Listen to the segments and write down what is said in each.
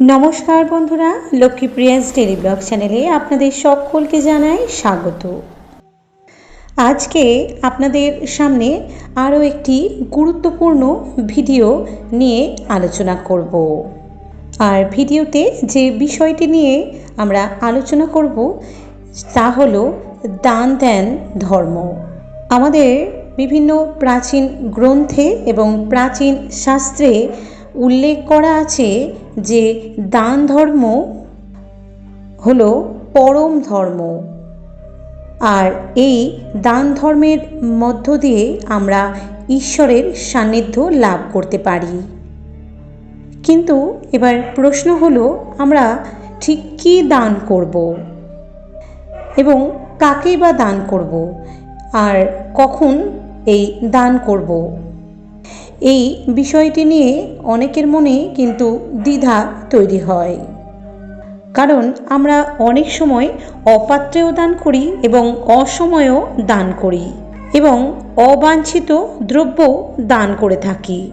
নমস্কার বন্ধুরা লক্ষ্মীপ্রিয়াস daily blog চ্যানেলে আপনাদের সকলকে জানাই স্বাগত। আজকে আপনাদের সামনে আরও একটি গুরুত্বপূর্ণ ভিডিও নিয়ে আলোচনা করব। আর ভিডিওতে যে বিষয়টি নিয়ে আমরা আলোচনা করব, তা হলো দান ধ্যান ধর্ম। আমাদের বিভিন্ন প্রাচীন গ্রন্থে এবং প্রাচীন শাস্ত্রে উল্লেখ করা আছে যে দান ধর্ম হল পরম ধর্ম। আর এই দান ধর্মের মধ্য দিয়ে আমরা ঈশ্বরের সান্নিধ্য লাভ করতে পারি। কিন্তু এবার প্রশ্ন হলো, আমরা ঠিক কী দান করব? এবং কাকেই বা দান করব? আর কখন এই দান করব? এই বিষয়টি নিয়ে অনেকের মনে কিন্তু দ্বিধা তৈরি হয়। কারণ আমরা অনেক সময় অপাত্রেও দান করি এবং অসময়েও দান করি এবং অবাঞ্ছিত দ্রব্য দান করে থাকি,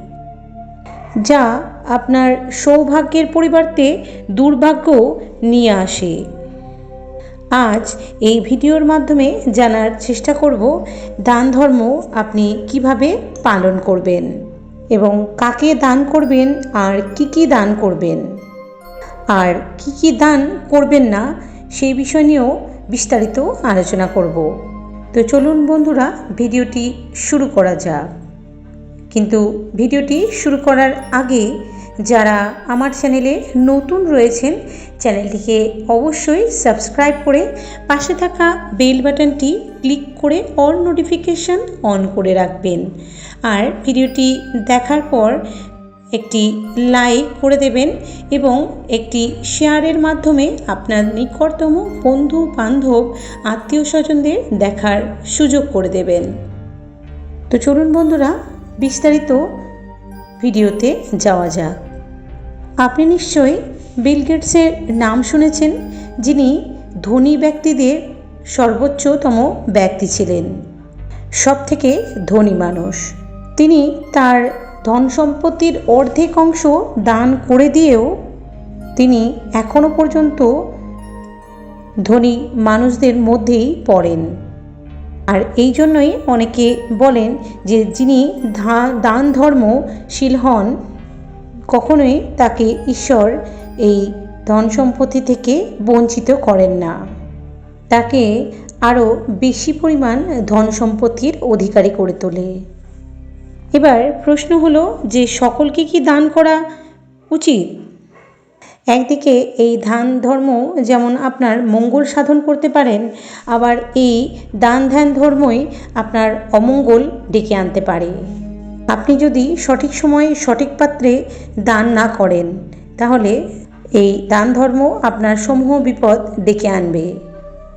যা আপনার সৌভাগ্যের পরিবর্তে দুর্ভাগ্য নিয়ে আসে। আজ এই ভিডিওর মাধ্যমে জানার চেষ্টা করব, দান ধর্ম আপনি কীভাবে পালন করবেন? এবং কাকে দান করবেন আর কি কি দান করবেন। আর কি কি দান করবেন না সেই বিষয় নিয়েও বিস্তারিত আলোচনা করব। তো চলুন বন্ধুরা, ভিডিওটি শুরু করা যাক। কিন্তু ভিডিওটি শুরু করার আগে যারা আমার চ্যানেলে নতুন রয়েছেন, চ্যানেলটিকে অবশ্যই সাবস্ক্রাইব করে পাশে থাকা বেল বাটনটি ক্লিক করে অল নোটিফিকেশান অন করে রাখবেন। আর ভিডিওটি দেখার পর একটি লাইক করে দেবেন এবং একটি শেয়ারের মাধ্যমে আপনার নিকটতম বন্ধু, বান্ধব, আত্মীয় স্বজনদের দেখার সুযোগ করে দেবেন। তো চলুন বন্ধুরা, বিস্তারিত ভিডিওতে যাওয়া যাক। আপনি নিশ্চয়ই বিল গেটসের নাম শুনেছেন, যিনি ধনী ব্যক্তিদের সর্বোচ্চতম ব্যক্তি ছিলেন। সব থেকে ধনী মানুষ। তিনি তার ধন সম্পত্তির অর্ধেক অংশ দান করে দিয়েও তিনি এখনও পর্যন্ত ধনী মানুষদের মধ্যেই পড়েন। আর এই জন্যই অনেকে বলেন যে যিনি দান ধর্মশীল হন, কখনোই তাকে ঈশ্বর এই ধন সম্পত্তি থেকে বঞ্চিত করেন না। তাকে আরও বেশি পরিমাণ ধন সম্পত্তির অধিকারী করে তোলে। এবার প্রশ্ন হলো যে সকলকে কি দান করা উচিত? একদিকে এই ধান ধর্ম যেমন আপনার মঙ্গল সাধন করতে পারেন, আবার এই দান ধ্যান ধর্মই আপনার অমঙ্গল ডেকে আনতে পারে। আপনি যদি সঠিক সময়ে সঠিক পাত্রে দান না করেন, তাহলে এই দান ধর্ম আপনার সমূহ বিপদ ডেকে আনবে।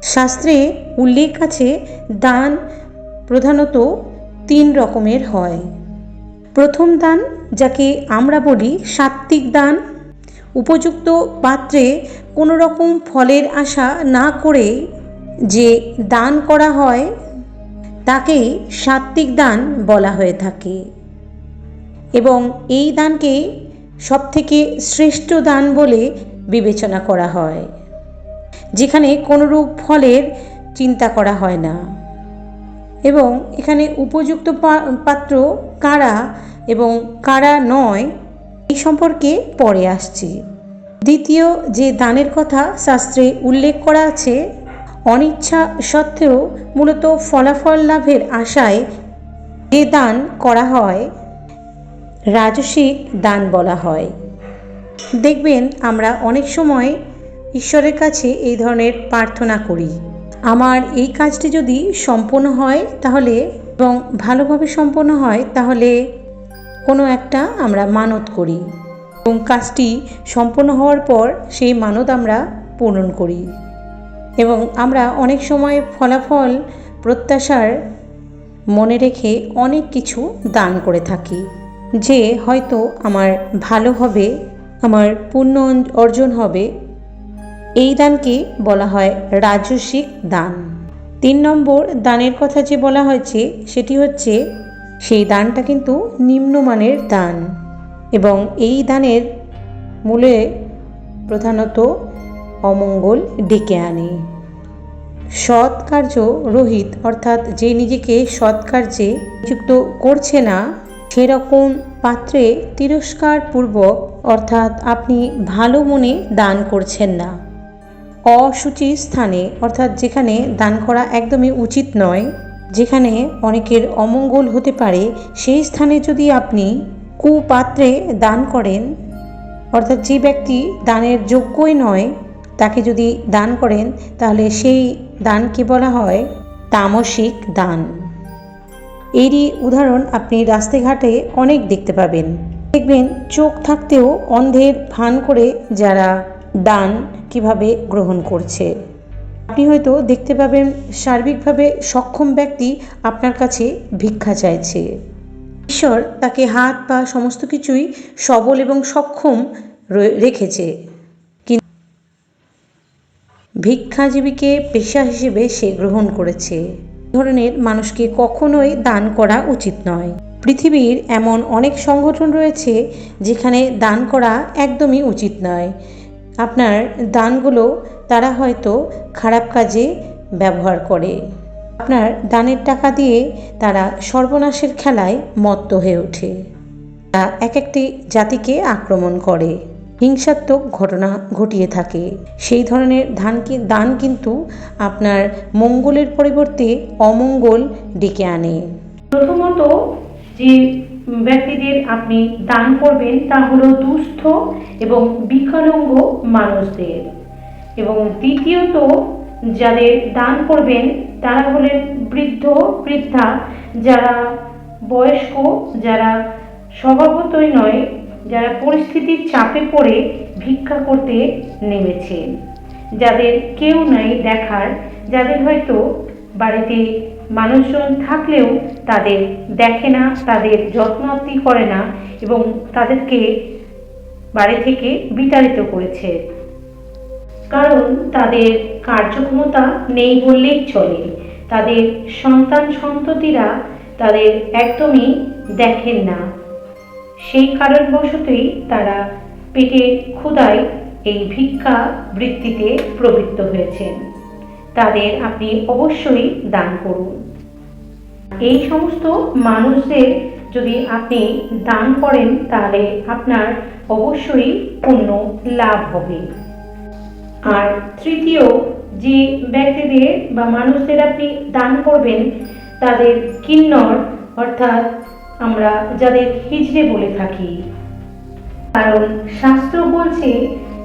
শাস্ত্রে উল্লেখ আছে, দান প্রধানত তিন রকমের হয়। প্রথম দান, যাকে আমরা বলি সাত্ত্বিক দান। উপযুক্ত পাত্রে কোনো রকম ফলের আশা না করে যে দান করা হয় তাকেই সাত্ত্বিক দান বলা হয়ে থাকে। এবং এই দানকে সবথেকে শ্রেষ্ঠ দান বলে বিবেচনা করা হয়, যেখানে কোনোরূপ ফলের চিন্তা করা হয় না। এবং এখানে উপযুক্ত পাত্র কারা এবং কারা নয়, এই সম্পর্কে পরে আসছি। দ্বিতীয় যে দানের কথা শাস্ত্রে উল্লেখ করা আছে, অনিচ্ছা সত্ত্বেও মূলত ফলাফল লাভের আশায় যে দান করা হয়, রাজসিক দান বলা হয়। দেখবেন আমরা অনেক সময় ঈশ্বরের কাছে এই ধরনের প্রার্থনা করি। আমার এই কাজটি যদি সম্পন্ন হয় তাহলে এবং ভালোভাবে সম্পন্ন হয় তাহলে কোনো একটা আমরা মানত করি এবং কাজটি সম্পন্ন হওয়ার পর সেই মানত আমরা পূরণ করি এবং আমরা অনেক সময় ফলাফল, প্রত্যাশার মনে রেখে অনেক কিছু দান করে থাকি যে হয়তো আমার ভালো হবে, আমার পুণ্য অর্জন হবে এই দানকে বলা হয় রাজস্বিক দান। তিন নম্বর দানের কথা যে বলা হয়েছে, সেটি হচ্ছে সেই দানটা কিন্তু নিম্নমানের দান এবং এই দানের মূলে প্রধানত অমঙ্গল ডেকে আনে। সৎ কার্য রহিত, অর্থাৎ যে নিজেকে সৎ কার্যে যুক্ত করছে না, সেরকম পাত্রে তিরস্কার পূর্বক অর্থাৎ আপনি ভালো মনে দান করছেন না। অসুচি স্থানে, অর্থাৎ যেখানে দান করা একদমই উচিত নয়, যেখানে অনেকের অমঙ্গল হতে পারে, সেই স্থানে যদি আপনি কুপাত্রে দান করেন, অর্থাৎ যে ব্যক্তি দানের যোগ্যই নয়, তাকে যদি দান করেন, তাহলে সেই দানকে বলা হয় তামসিক দান। এরই উদাহরণ আপনি রাস্তাঘাটে অনেক দেখতে পাবেন। দেখবেন চোখ থাকতেও অন্ধের ভান করে যারা দান কীভাবে গ্রহণ করছে। আপনি হয়তো দেখতে পাবেন, সার্বিকভাবে সক্ষম ব্যক্তি আপনার কাছে ভিক্ষা চাইছে। ঈশ্বর তাকে হাত, পা সমস্ত কিছুই সবল এবং সক্ষম রেখেছে। কিন্তু ভিক্ষাজীবীকে পেশা হিসেবে সে গ্রহণ করেছে। ধরনের মানুষকে কখনোই দান করা উচিত নয়। পৃথিবীর এমন অনেক সংগঠন রয়েছে যেখানে দান করা একদমই উচিত নয়। আপনার দানগুলো তারা হয়তো খারাপ কাজে ব্যবহার করে। আপনার দানের টাকা দিয়ে তারা সর্বনাশের খেলায় মত্ত হয়ে ওঠে। তা এক একটি জাতিকে আক্রমণ করে। হিংসাত্মক ঘটনা ঘটিয়ে থাকে। সেই ধরনের ধান দান কিন্তু আপনার মঙ্গলের পরিবর্তে অমঙ্গল ডেকে আনে। প্রথমত যে ব্যক্তিদের আপনি দান করবেন তা হলো দুস্থ এবং বিকলাঙ্গ মানুষদের। এবং দ্বিতীয়ত, যাদের দান করবেন, তারা হলেন বৃদ্ধ, বৃদ্ধা, যারা বয়স্ক, যারা স্বভাবতই নয়, যারা পরিস্থিতির চাপে পড়ে ভিক্ষা করতে নেমেছেন। যাদের কেউ নাই দেখার, যাদের হয়তো বাড়িতে মানুষজন থাকলেও তাদের দেখে না, তাদের যত্নার্থী করে না এবং তাদেরকে বাড়ি থেকে বিতাড়িত করেছে। কারণ তাদের কার্যক্ষমতা নেই বললেই চলে। তাদের সন্তান সন্ততিরা তাদের একদমই দেখেন না। সেই কারণবশতই তারা পেটের ক্ষুধায় এই ভিক্ষা বৃত্তিতে প্রবৃত্ত হয়েছেন। তাদের আপনি অবশ্যই দান করুন। এই সমস্ত মানুষদের যদি আপনি দান করেন, তাহলে আপনার অবশ্যই পূর্ণ লাভ হবে। আর তৃতীয়, যে ব্যক্তিদের বা মানুষদের আপনি দান করবেন, তাদের কিন্নর, অর্থাৎ আমরা যাদের হিজড়ে বলে থাকি। কারণ শাস্ত্র বলছে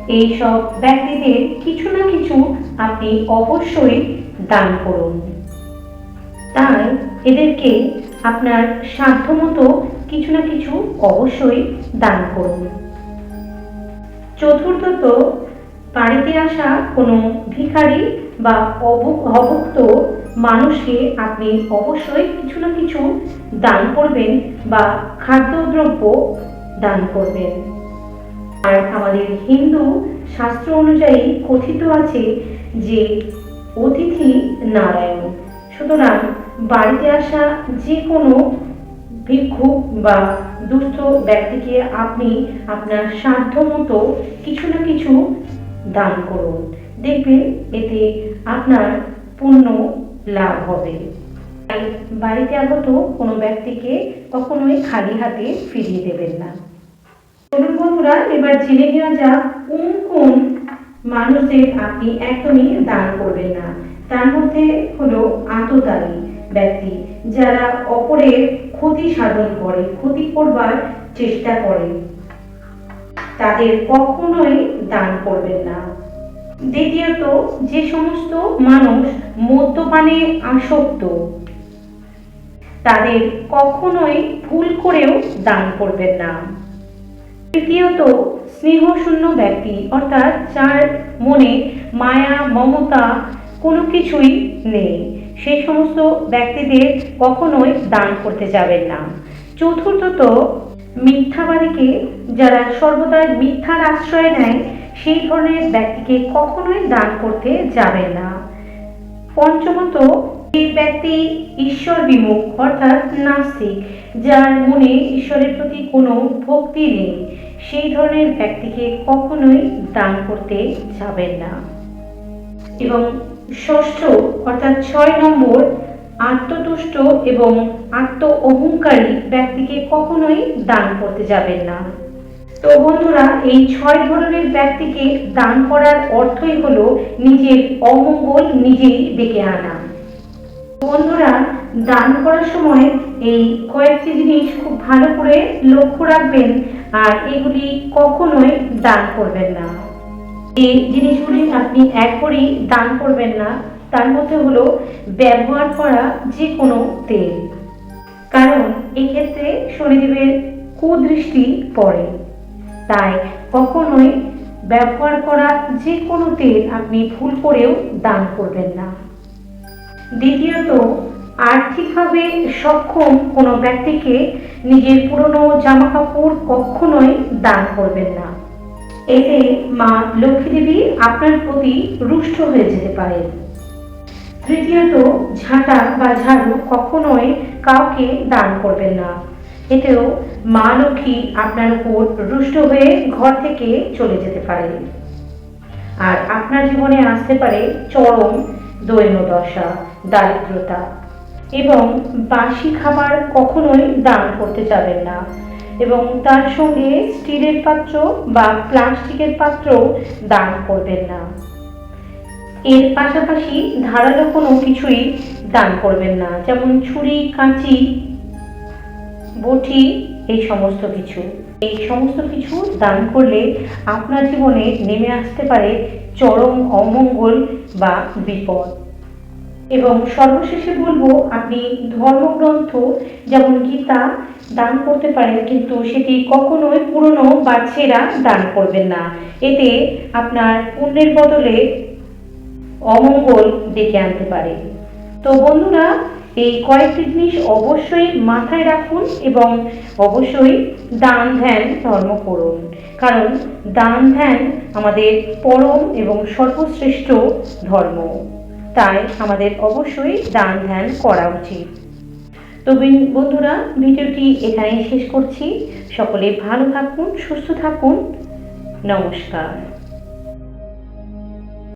এই সব ব্যক্তিদের কিছু না কিছু আপনি অবশ্যই দান করুন। তাই এদেরকে আপনার সাধ্যমতো কিছু না কিছু অবশ্যই দান করুন। চতুর্থত, বাড়িতে আসা কোনো ভিখারি বা অভু- অভুক্ত মানুষকে আপনি অবশ্যই কিছু না কিছু দান করবেন বা খাদ্যদ্রব্য দান করবেন। আর আমাদের হিন্দু শাস্ত্র অনুযায়ী কথিত আছে যে, অতিথি নারায়ণ। সুতরাং বাড়িতে আসা যে কোনো ভিক্ষুক বা দুস্থ ব্যক্তিকে আপনি আপনার সাধ্য মতো কিছু না কিছু দান করুন। দেখবেন এতে আপনার পূর্ণ লাভ হবে। তাই বাড়িতে আগত কোনো ব্যক্তিকে কখনোই খালি হাতে ফিরিয়ে দেবেন না। চলুন বন্ধুরা, এবার জেনে নেওয়া যাক কোন কোন মানুষদের আপনি একদমই দান করবেন না। তার মধ্যে হলো আততায়ী ব্যক্তি, যারা অপরের ক্ষতি সাধন করে, ক্ষতি করবার চেষ্টা করে। তাদের কখনোই দান করবেন না। দ্বিতীয়ত, যে সমস্ত মানুষ মদ্যপানে আসক্ত, তাদের কখনোই ভুল করেও দান করবেন না। তৃতীয়ত, স্নেহশূন্য ব্যক্তি, অর্থাৎ যার মনে মায়া, মমতা কোনো কিছুই নেই। সেই সমস্ত ব্যক্তিদের কখনোই দান করতে যাবেন না। চতুর্থত, মিথ্যাবাদীকে যারা সর্বদা মিথ্যার আশ্রয় নেয়, সেই ধরনের ব্যক্তিকে কখনোই দান করতে যাবে না। পঞ্চমত ব্যক্তি ঈশ্বর বিমুখ, অর্থাৎ নাস্তিক, যার মনে ঈশ্বরের প্রতি কোনো ভক্তি নেই। সেই ধরনের ব্যক্তিকে কখনোই দান করতে যাবেন না। এবং ষষ্ঠ, অর্থাৎ ছয় নম্বর, আত্মতুষ্ট এবং আত্ম অহংকারী ব্যক্তিকে কখনোই দান করতে যাবেন না। তো বন্ধুরা, এই ছয় ধরনের ব্যক্তিকে দান করার অর্থই হলো নিজের অমঙ্গল নিজেই ডেকে আনা। বন্ধুরা, দান করার সময় এই কয়েকটি জিনিস খুব ভালো করে লক্ষ্য রাখবেন আর এগুলি কখনোই দান করবেন না। এই জিনিসগুলি আপনি একবারই দান করবেন না, তার মধ্যে হলো ব্যবহার করা যে কোনো তেল। কারণ এক্ষেত্রে শনিদেবের কুদৃষ্টি পড়ে। তাই কখনোই ব্যবহার করা যে কোনো তেল আপনি ভুল করেও দান করবেন না। দ্বিতীয়ত, আর্থিকভাবে সক্ষম কোনো ব্যক্তিকে নিজের পুরনো জামা কাপড় কখনোই দান করবেন না। এতে মা লক্ষ্মী দেবী আপনার প্রতি রুষ্ট হয়ে যেতে পারেন। তৃতীয়ত, ঝাঁটা বা ঝাড়ু কখনোই কাউকে দান করবেন না। এতেও মা লক্ষ্মী আপনার উপর রুষ্ট হয়ে ঘর থেকে চলে যেতে পারে আর আপনার জীবনে আসতে পারে চরম দৈন্যদশা। দারিদ্রতা। এবং বাসি খাবার কখনোই দান করতে যাবেন না। এবং তার সঙ্গে স্টিলের পাত্র বা প্লাস্টিকের পাত্রও দান করবেন না। এর পাশাপাশি ধারালো কোনো কিছুই দান করবেন না, যেমন ছুরি, কাঁচি, বটি, এই সমস্ত কিছু। এই সমস্ত কিছু দান করলে আপনার জীবনে নেমে আসতে পারে চরম অমঙ্গল বা বিপদ। এবং সর্বশেষে বলব, আপনি ধর্মগ্রন্থ যেমন গীতা দান করতে পারেন, কিন্তু সেটি কখনোই পুরনো বা ছেঁড়া দান করবেন না। এতে আপনার পুণ্যের বদলে অমঙ্গল ডেকে আনতে পারে। তো বন্ধুরা, এই কয়েকটি জিনিস অবশ্যই মাথায় রাখুন এবং অবশ্যই দান ধ্যান ধর্ম করুন। কারণ দান ধ্যান আমাদের পরম এবং সর্বশ্রেষ্ঠ ধর্ম। তাই আমাদের অবশ্যই দান ধ্যান করা উচিত। তো বন্ধুরা, ভিডিওটি এখানেই শেষ করছি। সকলে ভালো থাকুন, সুস্থ থাকুন। নমস্কার।